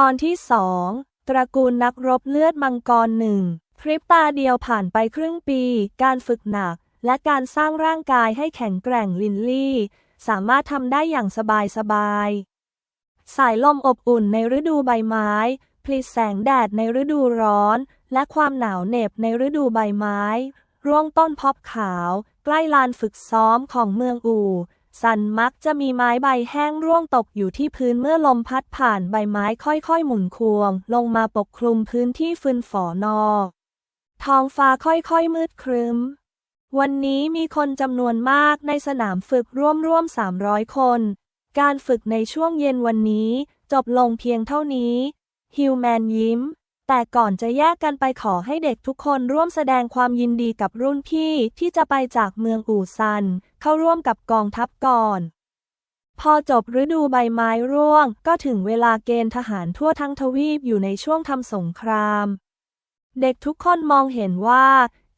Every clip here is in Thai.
ตอนที่สองตระกูลนักรบเลือดมังกรหนึ่งพริบตาเดียวผ่านไปครึ่งปี การฝึกหนัก และการสร้างร่างกายให้แข็งแกร่งลินลี่ สามารถทำได้อย่างสบายสบาย สายลมอบอุ่นในฤดูใบไม้พลิแสงแดดในฤดูร้อน และความหนาวเหน็บในฤดูใบไม้ ร่วงต้นพอบขาว ใกล้ลานฝึกซ้อมของเมืองอู สันมักจะมีไม้ใบแห้งร่วงตกอยู่ที่พื้นเมื่อลมพัดผ่านใบไม้ค่อยๆ หมุนควง ลงมาปกคลุมพื้นที่ฟืนฝอนอ ท้องฟ้าค่อยๆ มืดครึ้ม วันนี้มีคนจำนวนมากในสนามฝึกร่วมร่วม300 คน การฝึกในช่วงเย็นวันนี้จบลงเพียงเท่านี้ ฮิวแมนยิ้ม แต่ก่อนจะแยกกันไปขอให้เด็กทุกคนร่วมแสดงความยินดีกับรุ่นพี่ที่จะไปจากเมืองอู่ซัน เข้าร่วมกับกองทัพก่อน พอจบฤดูใบไม้ร่วง ก็ถึงเวลาเกณฑ์ทหารทั่วทั้งทวีปอยู่ในช่วงทำสงคราม เด็กทุกคนมองเห็นว่า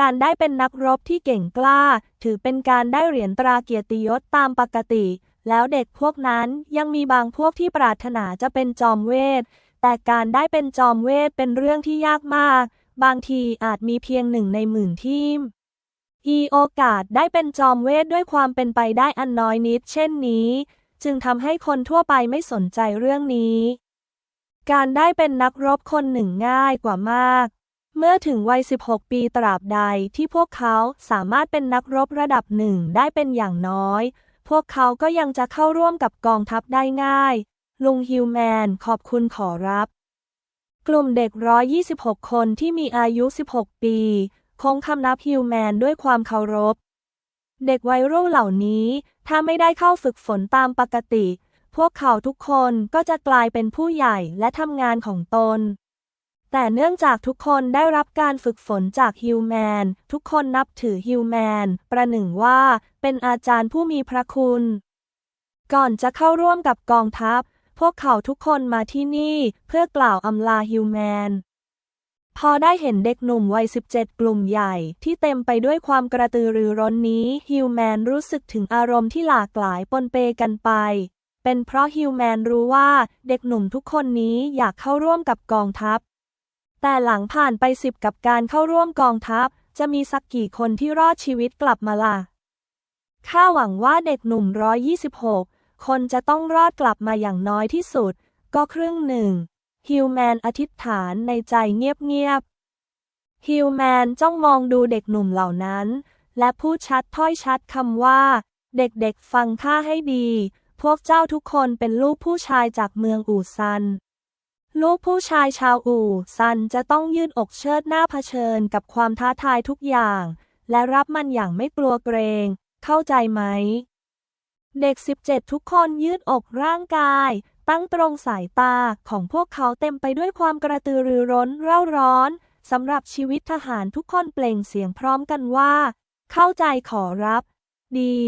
การได้เป็นนักรบที่เก่งกล้า ถือเป็นการได้เหรียญตราเกียรติยศตามปกติ แล้วเด็กพวกนั้นยังมีบางพวกที่ปรารถนาจะเป็นจอมเวท แต่การได้เป็นจอมเวทเป็นเรื่องที่ยากมาก บางทีอาจมีเพียงหนึ่งในหมื่นทีมอีโอกาสได้เป็นจอมเวทด้วยความเป็นไปได้อันน้อยนิด เช่นนี้ จึงทำให้คนทั่วไปไม่สนใจเรื่องนี้ การได้เป็นนักรบคนหนึ่งง่ายกว่ามาก เมื่อถึงวัย 16 ปีตราบใดที่พวกเขาสามารถเป็นนักรบระดับหนึ่งได้เป็นอย่างน้อย พวกเขาก็ยังจะเข้าร่วมกับกองทัพได้ง่าย ลุงฮิวแมน ขอบคุณขอรับ กลุ่มเด็ก 126 คนที่มีอายุ 16 ปีคงคำนับฮิวแมนด้วยความเคารพ เด็กวัยรุ่นเหล่านี้ถ้าไม่ได้เข้าฝึกฝนตามปกติ พวกเขาทุกคนก็จะกลายเป็นผู้ใหญ่และทำงานของตน แต่เนื่องจากทุกคนได้รับการฝึกฝนจากฮิวแมน ทุกคนนับถือฮิวแมน ประหนึ่งว่าเป็นอาจารย์ผู้มีพระคุณ ก่อนจะเข้าร่วมกับกองทัพพ วกเขาทุกคนมาที่นี่เพื่อกล่าวอำลาฮิวแมน พอได้เห็นเด็กหนุ่มวัย 17 กลุ่มใหญ่ที่เต็มไปด้วยความกระตือรือร้นนี้ฮิวแมนรู้สึกถึงอารมณ์ที่หลากหลายปนเปกันไป เป็นเพราะฮิวแมนรู้ว่าเด็กหนุ่มทุกคนนี้อยากเข้าร่วมกับกองทัพ แต่หลังผ่านไปสิบกับการเข้าร่วมกองทัพ จะมีสักกี่คนที่รอดชีวิตกลับมาล่ะข้าหวังว่าเด็กหนุ่ม 126 คนจะต้องรอดกลับมาอย่างน้อยที่สุด ก็ครึ่งหนึ่ง ฮิวแมนอธิษฐานในใจเงียบๆ ฮิวแมนจ้องมองดูเด็กหนุ่มเหล่านั้น และพูดชัดถ้อยชัดคำว่า เด็กๆฟังข้าให้ดี พวกเจ้าทุกคนเป็นลูกผู้ชายจากเมืองอู่ซัน ลูกผู้ชายชาวอู่ซันจะต้องยืดอกเชิดหน้าเผชิญกับความท้าทายทุกอย่าง และรับมันอย่างไม่กลัวเกรง เข้าใจไหม เด็ก 17 ทุกคนยืดอกร่างกาย ตั้งตรงสายตาของพวกเขาเต็มไปด้วยความกระตือรือร้นเร่าร้อนสำหรับชีวิตทหารทุกคนเปล่งเสียงพร้อมกันว่า เข้าใจขอรับ ดี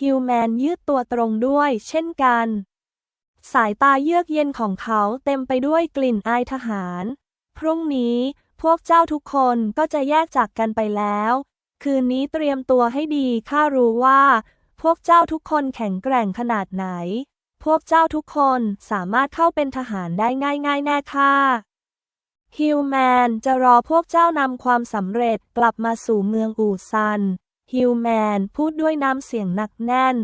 ฮิวแมนยืดตัวตรงด้วย เช่นกัน สายตาเยือกเย็นของเขาเต็มไปด้วยกลิ่นอายทหาร พรุ่งนี้พวกเจ้าทุกคนก็จะแยกจากกันไปแล้ว คืนนี้เตรียมตัวให้ดีข้ารู้ว่า พวกเจ้าทุกคนแข็งแกร่งขนาดไหน พวกเจ้าทุกคนสามารถเข้าเป็นทหารได้ง่ายๆแน่ค่ะฮิวแมนจะรอพวกเจ้านำความสำเร็จกลับมาสู่เมืองอู่ซันฮิวแมนพูดด้วยน้ำเสียงหนักแน่น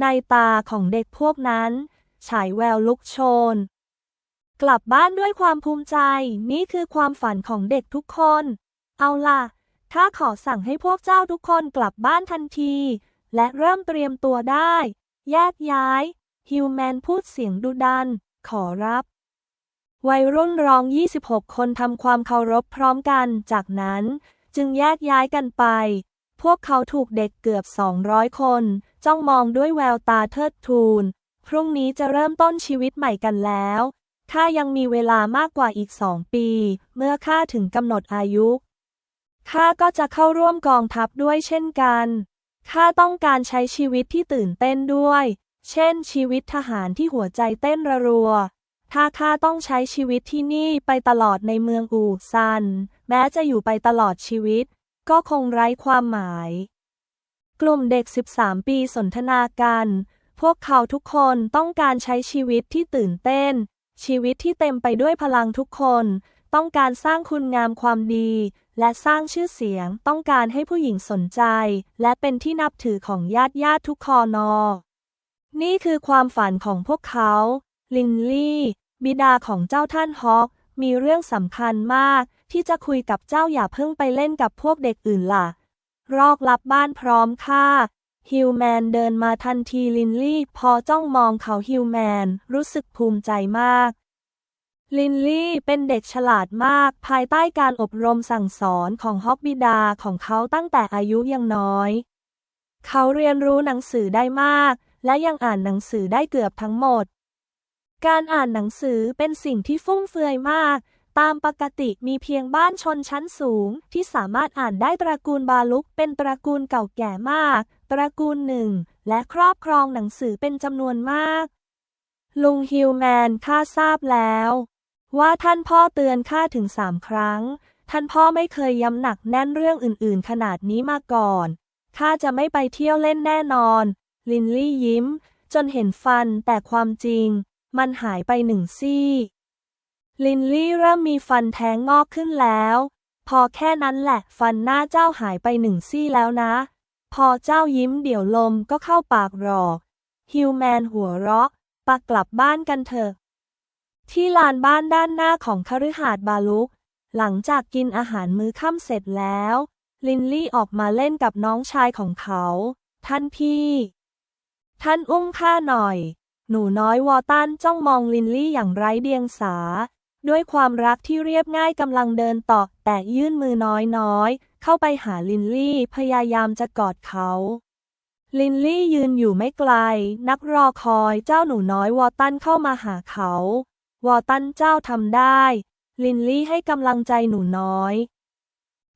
ในตาของเด็กพวกนั้น ฉายแววลุกโชน กลับบ้านด้วยความภูมิใจ นี่คือความฝันของเด็กทุกคน เอาล่ะข้าขอสั่งให้พวกเจ้าทุกคนกลับบ้านทันที และเริ่มเตรียมตัวได้ แยกย้าย ฮิวแมนพูดเสียงดุดัน ขอรับ วัยรุ่นร้อง 26 คนทำความเคารพพร้อมกัน จากนั้นจึงแยกย้ายกันไป พวกเขาถูกเด็กเกือบ 200 คน จ้องมองด้วยแววตาเทิดทูน พรุ่งนี้จะเริ่มต้นชีวิตใหม่กันแล้วข้ายังมีเวลามากกว่าอีกสองปี เมื่อข้าถึงกำหนดอายุข้าก็จะเข้าร่วมกองทัพด้วยเช่นกัน ข้าต้องการใช้ชีวิตที่ตื่นเต้นด้วย เช่น ชีวิตทหารที่หัวใจเต้นระรัว ถ้าข้าต้องใช้ชีวิตที่นี่ไปตลอดในเมืองอูซัน แม้จะอยู่ไปตลอดชีวิต ก็คงไร้ความหมาย กลุ่มเด็ก 13 ปีสนทนากัน พวกเขาทุกคนต้องการใช้ชีวิตที่ตื่นเต้น ชีวิตที่เต็มไปด้วยพลังทุกคน ต้องการสร้างคุณงามความดี และสร้างชื่อเสียง ต้องการให้ผู้หญิงสนใจ และเป็นที่นับถือของญาติญาติทุกคอนอ นี่คือความฝันของพวกเขา ลินลี่ บิดาของเจ้าท่านฮอก มีเรื่องสำคัญมาก ที่จะคุยกับเจ้าอย่าเพิ่งไปเล่นกับพวกเด็กอื่นล่ะ รอกลับบ้านพร้อมค่ะฮิวแมนเดินมาทันทีลินลี่ พอจ้องมองเขาฮิวแมนรู้สึกภูมิใจมาก ลินลี่เป็นเด็กฉลาดมากภายใต้การอบรมสั่งสอนของฮอกบิดาของเขาตั้งแต่อายุยังน้อย เขาเรียนรู้หนังสือได้มาก และยังอ่านหนังสือได้เกือบทั้งหมด การอ่านหนังสือเป็นสิ่งที่ฟุ่มเฟือยมาก ตามปกติมีเพียงบ้านชนชั้นสูงที่สามารถอ่านได้ตระกูลบาลุกเป็นตระกูลเก่าแก่มาก ตระกูลหนึ่ง และครอบครองหนังสือเป็นจำนวนมาก ลุงฮิวแมนข้าทราบแล้ว ว่าท่านพ่อเตือนข้าถึงสามครั้ง ท่านพ่อไม่เคยย้ำหนักแน่นเรื่องอื่นๆ ขนาดนี้มาก่อน ข้าจะไม่ไปเที่ยวเล่นแน่นอน ลินลี่ยิ้ม จนเห็นฟันแต่ความจริง มันหายไปหนึ่งซี่ ลินลี่เริ่มมีฟันแท้งงอกขึ้นแล้ว พอแค่นั้นแหละฟันหน้าเจ้าหายไปหนึ่งซี่แล้วนะ พอเจ้ายิ้มเดี๋ยวลมก็เข้าปากหรอก ฮิวแมนหัวเราะปากกลับบ้านกันเถอะ ที่ลานบ้านด้านหน้าของคฤหาสน์บาลุก หลังจากกินอาหารมื้อค่ำเสร็จแล้ว ลินลี่ออกมาเล่นกับน้องชายของเขา ท่านพี่ ท่านอุ้มข้าหน่อย หนูน้อยวอตันจ้องมองลินลี่อย่างไร้เดียงสา ด้วยความรักที่เรียบง่ายกำลังเดินต่อ แต่ยื่นมือน้อยๆ เข้าไปหาลินลี่พยายามจะกอดเขาลินลี่ยืนอยู่ไม่ไกล นักรอคอยเจ้าหนูน้อยวอตันเข้ามาหาเขา วอตันเจ้าทำได้ ลินลี่ให้กำลังใจหนูน้อย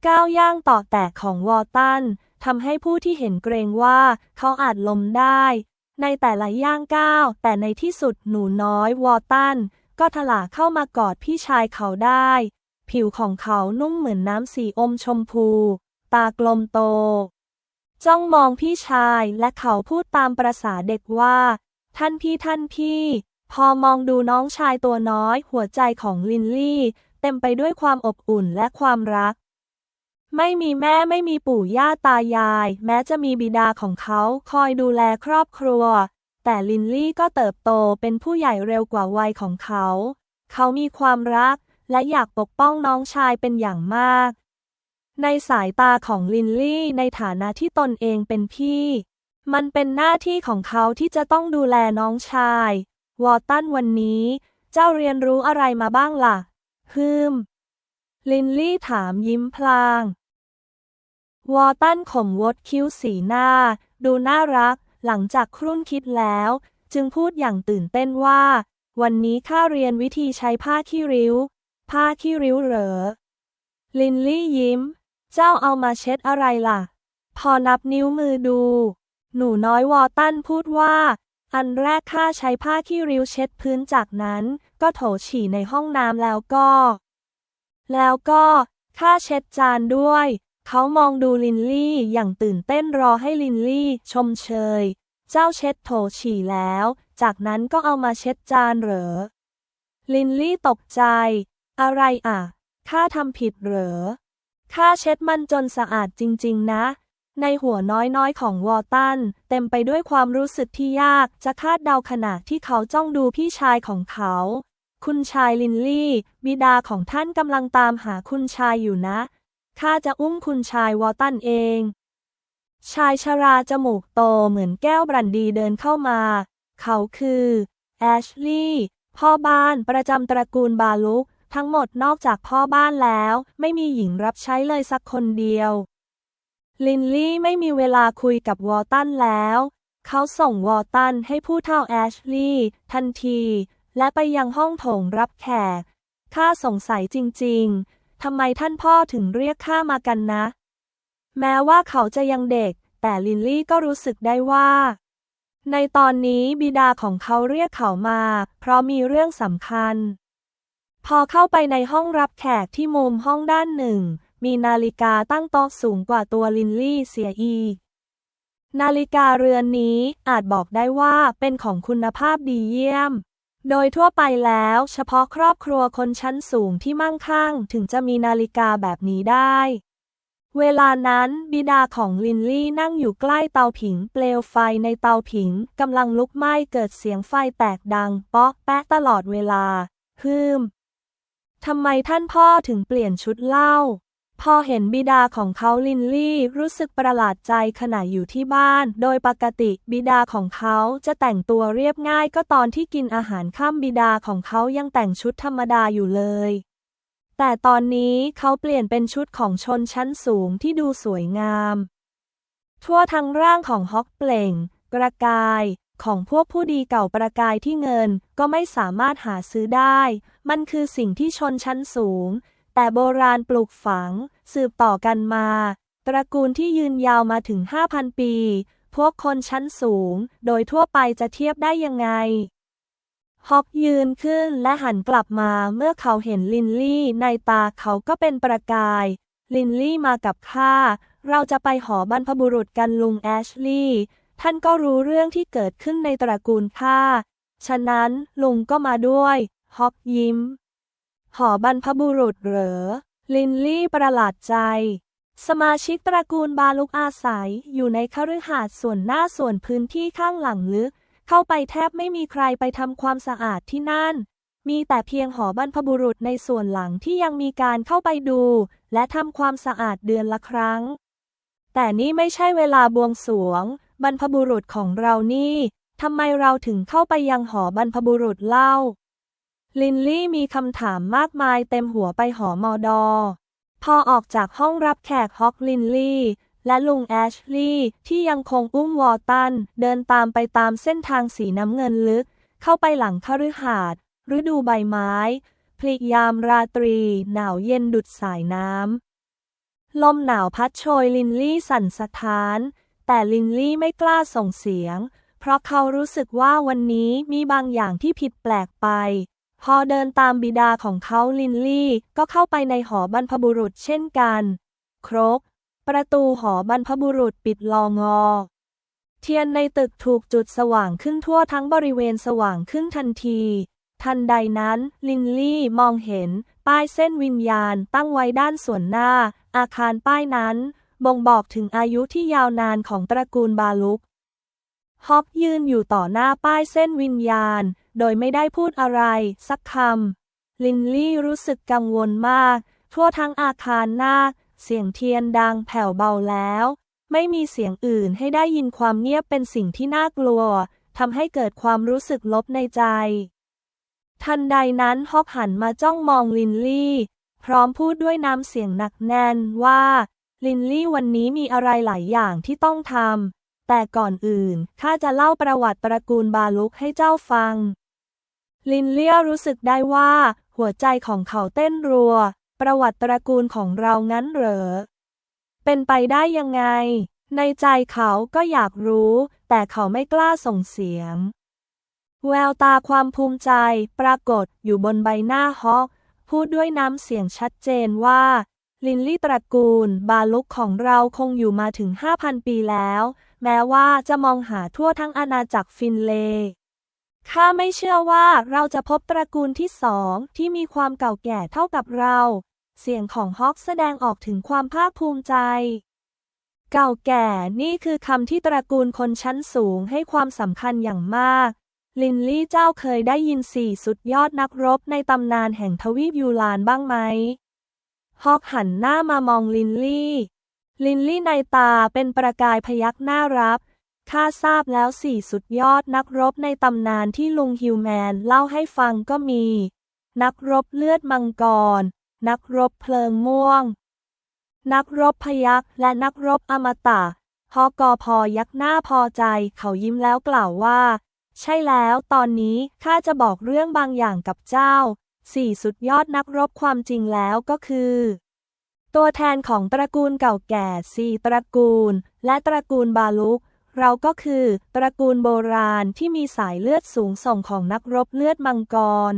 ก้าวย่างต่อแตกของวอตันทำให้ผู้ที่เห็นเกรงว่าเขาอาจล้มได้ ในแต่ละย่างก้าว แต่ในที่สุดหนูน้อยวอตันก็ถลาเข้ามากอดพี่ชายเขาได้ ผิวของเขานุ่มเหมือนน้ำสีอมชมพู ตากลมโต จ้องมองพี่ชายและเขาพูดตามประษาเด็กว่า ท่านพี่ท่านพี่ พอมองดูน้องชายตัวน้อย หัวใจของลินลี่ เต็มไปด้วยความอบอุ่นและความรัก ไม่มีแม่ไม่มีปู่ย่าตายาย แม้จะมีบิดาของเขาคอยดูแลครอบครัว แต่ลินลี่ก็เติบโตเป็นผู้ใหญ่เร็วกว่าวัยของเขา เขามีความรักและอยากปกป้องน้องชายเป็นอย่างมาก ในสายตาของลินลี่ในฐานะที่ตนเองเป็นพี่ มันเป็นหน้าที่ของเขาที่จะต้องดูแลน้องชาย วอลตันวันนี้ เจ้าเรียนรู้อะไรมาบ้างล่ะ ฮึม ลินลี่ถามยิ้มพลาง วอลตันข่มวดคิ้วสีหน้า ดูน่ารัก หลังจากครุ่นคิดแล้ว จึงพูดอย่างตื่นเต้นว่า วันนี้ข้าเรียนวิธีใช้ผ้าขี้ริ้ว ผ้าขี้ริ้วเหรอ ลินลี่ยิ้ม เจ้าเอามาเช็ดอะไรล่ะ พอนับนิ้วมือดู หนูน้อยวอตันพูดว่า อันแรกข้าใช้ผ้าขี้ริ้วเช็ดพื้นจากนั้น ก็โถฉี่ในห้องน้ำแล้วก็ แล้วก็ข้าเช็ดจานด้วย เขามองดูลินลี่อย่างตื่นเต้นรอให้ลินลี่ชมเชย เจ้าเช็ดโถฉี่แล้ว จากนั้นก็เอามาเช็ดจานเหรอ ลินลี่ตกใจ อะไรอะข้าทำผิดเหรอข้าเช็ดมันจนสะอาดจริง ๆ นะ ในหัวน้อยๆ ของวอลตัน เต็มไปด้วยความรู้สึกที่ยาก จะคาดเดาขณะที่เขาจ้องดูพี่ชายของเขา คุณชายลินลี่ บิดาของท่านกำลังตามหาคุณชายอยู่นะ ข้าจะอุ้มคุณชายวอลตันเอง ชายชราจมูกโตเหมือนแก้วบรันดีเดินเข้ามา เขาคือ แอชลีย์พ่อบ้านประจำตระกูลบาลุก ทั้งหมดนอกจากพ่อบ้านแล้ว ไม่มีหญิงรับใช้เลยสักคนเดียว ลินลี่ไม่มีเวลาคุยกับวอตันแล้ว เขาส่งวอตันให้ผู้เท่าแอชลีย์ทันที และไปยังห้องโถงรับแขก ข้าสงสัยจริง ๆ ทำไมท่านพ่อถึงเรียกข้ามากันนะ แม้ว่าเขาจะยังเด็ก แต่ลินลี่ก็รู้สึกได้ว่า ในตอนนี้บิดาของเขาเรียกเขามา เพราะมีเรื่องสำคัญ พอเข้าไปในห้องรับแขกที่มุมห้องด้านหนึ่ง มีนาฬิกาตั้งโต๊ะสูงกว่าตัวลินลี่เสียอีก นาฬิกาเรือนนี้อาจบอกได้ว่าเป็นของคุณภาพดีเยี่ยม โดยทั่วไปแล้ว เฉพาะครอบครัวคนชั้นสูงที่มั่งคั่ง ถึงจะมีนาฬิกาแบบนี้ได้ เวลานั้นบิดาของลินลี่นั่งอยู่ใกล้เตาผิง เปลวไฟในเตาผิงกำลังลุกไหม้เกิดเสียงไฟแตกดังเป๊อกแป๊ะตลอดเวลาฮึมทำไมท่านพ่อถึงเปลี่ยนชุดเหล้า พอเห็นบิดาของเขาลินลี่รู้สึกประหลาดใจขณะอยู่ที่บ้าน โดยปกติบิดาของเขาจะแต่งตัวเรียบง่ายก็ตอนที่กินอาหารข้ามบิดาของเขายังแต่งชุดธรรมดาอยู่เลย แต่ตอนนี้เขาเปลี่ยนเป็นชุดของชนชั้นสูงที่ดูสวยงาม ทั่วทั้งร่างของฮอกเปล่ง กระกาย ของพวกผู้ดีเก่าประกายที่เงินก็ไม่สามารถหาซื้อได้ มันคือสิ่งที่ชนชั้นสูง แต่โบราณปลูกฝัง สืบต่อกันมา ตระกูลที่ยืนยาวมาถึง 5,000 ปี พวกคนชั้นสูง โดยทั่วไปจะเทียบได้ยังไง ฮอกยืนขึ้นและหันกลับมาเมื่อเขาเห็นลินลี่ในตาเขาก็เป็นประกาย ลินลี่มากับข้า เราจะไปหอบรรพบุรุษกันลุงแอชลีย์ท่านก็รู้เรื่องที่เกิดขึ้นในตระกูลข้า ฉะนั้นลุงก็มาด้วย ฮอกยิ้ม หอบรรพบุรุษเหรอ ลินลี่ประหลาดใจ สมาชิกตระกูลบาลุกอาศัยอยู่ในคฤหาสน์ส่วนหน้าส่วนพื้นที่ข้างหลังลึก เข้าไปแทบไม่มีใครไปทำความสะอาดที่นั่น มีแต่เพียงหอบรรพบุรุษในส่วนหลังที่ยังมีการเข้าไปดู และทำความสะอาดเดือนละครั้ง แต่นี่ไม่ใช่เวลาบวงสรวง บรรพบุรุษของเรานี่ทำไมเราถึงเข้าไปยังหอบรรพบุรุษเล่า ลินลี่มีคำถามมากมายเต็มหัวไปหอมอดอ พอออกจากห้องรับแขกฮอกลินลี่และลุงแอชลีย์ที่ยังคงอุ้มวอร์ตัน เดินตามไปตามเส้นทางสีน้ำเงินลึก เข้าไปหลังคฤหาสน์ฤดูใบไม้ พลิกยามราตรี หนาวเย็นดุดสายน้ำ ลมหนาวพัดโชยลินลี่สั่นสะท้าน แต่ลินลี่ไม่กล้าส่งเสียง เพราะเขารู้สึกว่าวันนี้มีบางอย่างที่ผิดแปลกไป พอเดินตามบิดาของเขาลินลี่ก็เข้าไปในหอบรรพบุรุษเช่นกัน ครก ประตูหอบรรพบุรุษปิดลองอ เทียนในตึกถูกจุดสว่างขึ้นทั่วทั้งบริเวณสว่างขึ้นทันที ทันใดนั้น ลินลี่มองเห็น ป้ายเส้นวิญญาณตั้งไว้ด้านส่วนหน้า อาคารป้ายนั้น บ่งบอกถึงอายุที่ยาวนานของตระกูลบาลุกฮอกยืนอยู่ต่อหน้าป้ายเส้นวิญญาณ โดยไม่ได้พูดอะไร สักคำ ลินลี่รู้สึกกังวลมาก ทั่วทั้งอาคารนาคเสียงเทียนดังแผ่วเบาแล้ว ไม่มีเสียงอื่นให้ได้ยินความเงียบเป็นสิ่งที่น่ากลัวทำให้เกิดความรู้สึกลบในใจ ทันใดนั้นฮอกหันมาจ้องมองลินลี่ พร้อมพูดด้วยน้ำเสียงหนักแน่นว่า ลินลี่วันนี้มีอะไรหลายอย่างที่ต้องทำแต่ก่อนอื่นข้าจะเล่าประวัติตระกูลบาลุกให้เจ้าฟัง ลินเลียรู้สึกได้ว่า หัวใจของเขาเต้นรัว ประวัติตระกูลของเรางั้นเหรอ เป็นไปได้ยังไง ในใจเขาก็อยากรู้ แต่เขาไม่กล้าส่งเสียง แววตาความภูมิใจปรากฏอยู่บนใบหน้าฮอกพูดด้วยน้ำเสียงชัดเจนว่า ลินลี่ตระกูล บาลุกของเราคงอยู่มาถึง 5,000 ปีแล้ว แม้ว่าจะมองหาทั่วทั้งอาณาจักรฟินเล ข้าไม่เชื่อว่าเราจะพบตระกูลที่สองที่มีความเก่าแก่เท่ากับเรา เสียงของฮอกแสดงออกถึงความภาคภูมิใจ เก่าแก่นี่คือคำที่ตระกูลคนชั้นสูงให้ความสำคัญอย่างมาก ลินลี่เจ้าเคยได้ยินสี่สุดยอดนักรบในตำนานแห่งทวีปยูลานบ้างไหมฮอกหันหน้ามามองลินลี่ ลินลี่ในตาเป็นประกายพยักหน้ารับ ข้าทราบแล้วสี่สุดยอดนักรบในตำนานที่ลุงฮิวแมนเล่าให้ฟังก็มี นักรบเลือดมังกร นักรบเพลิงม่วง นักรบพยักษ์และนักรบอมตะฮอกอพอยักหน้าพอใจเขายิ้มแล้วกล่าวว่า ใช่แล้วตอนนี้ข้าจะบอกเรื่องบางอย่างกับเจ้า สี่สุดยอดนักรบความจริงแล้วก็คือตัวแทนของตระกูลเก่าแก่สี่ตระกูล และตระกูลบาลุก เราก็คือ ตระกูลโบราณที่มีสายเลือดสูงส่งของนักรบเลือดมังกร